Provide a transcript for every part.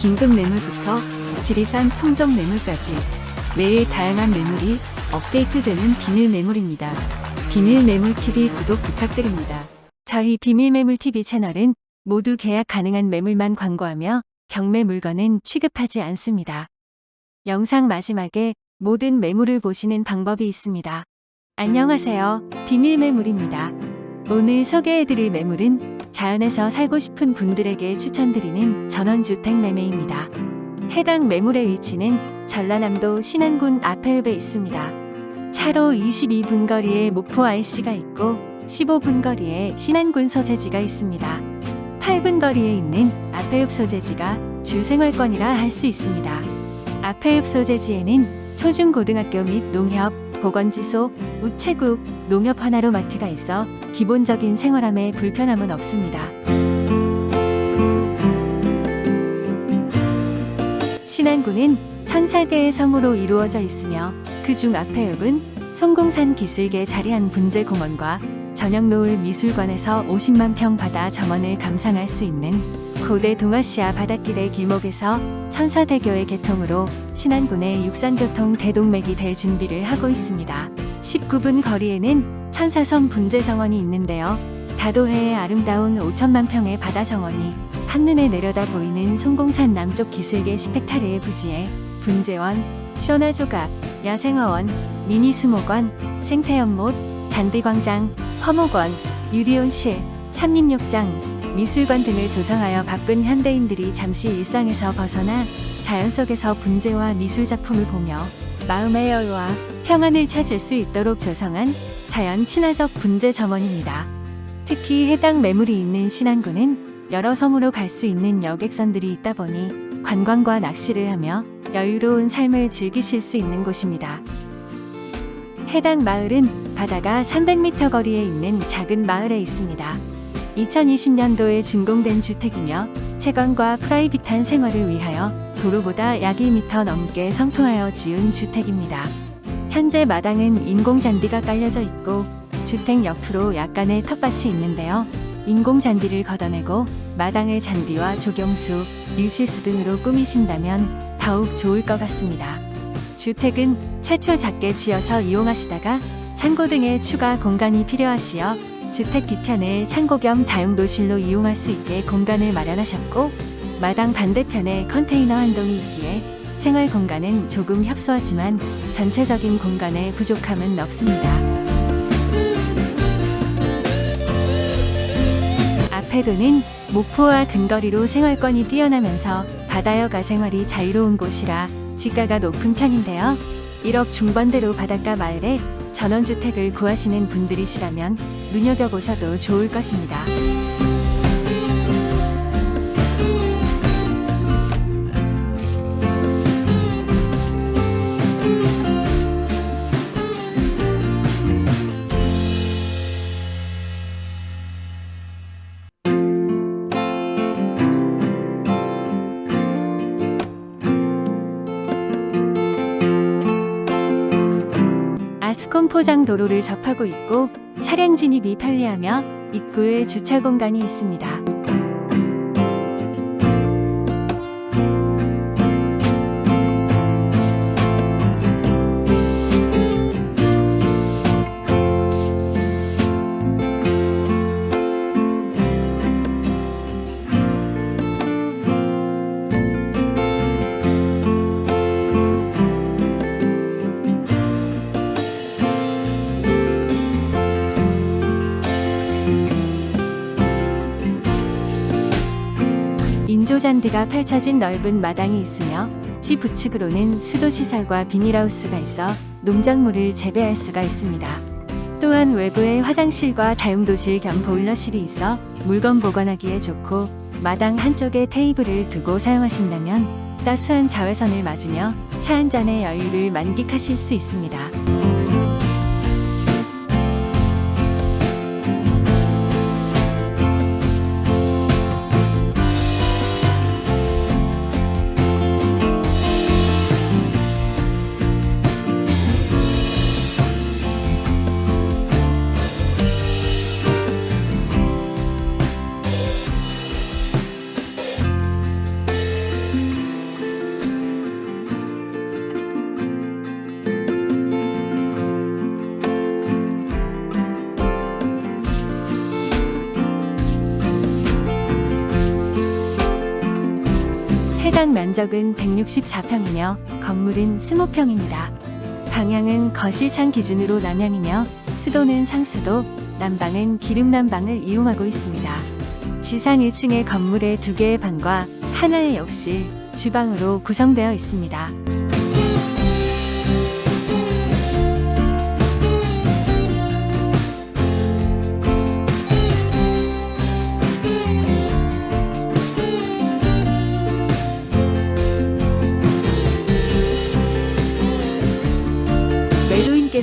긴급 매물부터 지리산 청정 매물까지 매일 다양한 매물이 업데이트되는 비밀 매물입니다. 비밀 매물 TV 구독 부탁드립니다. 저희 비밀매물TV 채널은 모두 계약 가능한 매물만 광고하며 경매 물건은 취급하지 않습니다. 영상 마지막에 모든 매물을 보시는 방법이 있습니다. 안녕하세요. 비밀 매물입니다. 오늘 소개해드릴 매물은 자연에서 살고 싶은 분들에게 추천드리는 전원주택 매매입니다. 해당 매물의 위치는 전라남도 신안군 아페읍에 있습니다. 차로 22분 거리에 목포 IC가 있고 15분 거리에 신안군 소재지가 있습니다. 8분 거리에 있는 아페읍 소재지가 주 생활권이라 할 수 있습니다. 아페읍 소재지에는 초중고등학교 및 농협, 보건지소, 우체국, 농협 하나로 마트가 있어 기본적인 생활함에 불편함은 없습니다. 신안군은 1004개의 성으로 이루어져 있으며 그중 아페읍은 송공산 기슭에 자리한 분재공원과 전역노을 미술관에서 50만 평 바다 정원을 감상할 수 있는 고대 동아시아 바닷길의 길목에서 천사대교의 개통으로 신안군의 육산교통 대동맥이 될 준비를 하고 있습니다. 19분 거리에는 천사섬 분재 정원이 있는데요. 다도해의 아름다운 5천만 평의 바다 정원이 한눈에 내려다 보이는 송공산 남쪽 기슭의 스펙타르의 부지에 분재원, 쇼나 조각, 야생어원, 미니 수목원, 생태연못, 잔디광장, 화목원, 유리온실, 삼림욕장, 미술관 등을 조성하여 바쁜 현대인들이 잠시 일상에서 벗어나 자연 속에서 분재와 미술 작품을 보며 마음의 여유와 평안을 찾을 수 있도록 조성한 자연 친화적 분재 정원입니다. 특히 해당 매물이 있는 신안군은 여러 섬으로 갈 수 있는 여객선들이 있다 보니 관광과 낚시를 하며 여유로운 삶을 즐기실 수 있는 곳입니다. 해당 마을은 바다가 300m 거리에 있는 작은 마을에 있습니다. 2020년도에 준공된 주택이며 채광과 프라이빗한 생활을 위하여 도로보다 약 1m 넘게 성토하여 지은 주택입니다. 현재 마당은 인공 잔디가 깔려져 있고 주택 옆으로 약간의 텃밭이 있는데요. 인공 잔디를 걷어내고 마당을 잔디와 조경수, 류실수 등으로 꾸미신다면 더욱 좋을 것 같습니다. 주택은 최초 작게 지어서 이용하시다가 창고 등의 추가 공간이 필요하시어 주택 뒤편을 창고 겸 다용도실로 이용할 수 있게 공간을 마련하셨고 마당 반대편에 컨테이너 한 동이 있기에 생활 공간은 조금 협소하지만 전체적인 공간에 부족함은 없습니다. 아페도는 목포와 근거리로 생활권이 뛰어나면서 바다여가 생활이 자유로운 곳이라 지가가 높은 편인데요. 1억 중반대로 바닷가 마을에 전원주택을 구하시는 분들이시라면 눈여겨보셔도 좋을 것입니다. 아스콘 포장 도로를 접하고 있고 차량 진입이 편리하며 입구에 주차 공간이 있습니다. 인조잔디가 펼쳐진 넓은 마당이 있으며 집 우측으로는 수도시설과 비닐하우스가 있어 농작물을 재배할 수가 있습니다. 또한 외부에 화장실과 다용도실 겸 보일러실이 있어 물건 보관하기에 좋고 마당 한쪽에 테이블을 두고 사용하신다면 따스한 자외선을 맞으며 차 한 잔의 여유를 만끽하실 수 있습니다. 해당 면적은 164평이며 건물은 20평입니다. 방향은 거실창 기준으로 남향이며 수도는 상수도, 난방은 기름 난방을 이용하고 있습니다. 지상 1층의 건물의 두 개의 방과 하나의 욕실, 주방으로 구성되어 있습니다.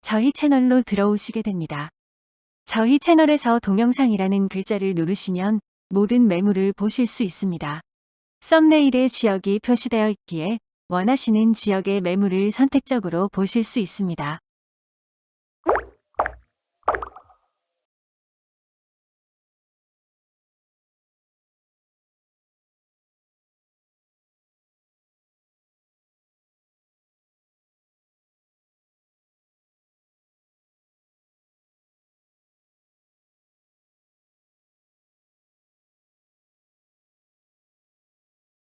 저희 채널로 들어오시게 됩니다. 저희 채널에서 동영상이라는 글자를 누르시면 모든 매물을 보실 수 있습니다. 썸네일에 지역이 표시되어 있기에 원하시는 지역의 매물을 선택적으로 보실 수 있습니다.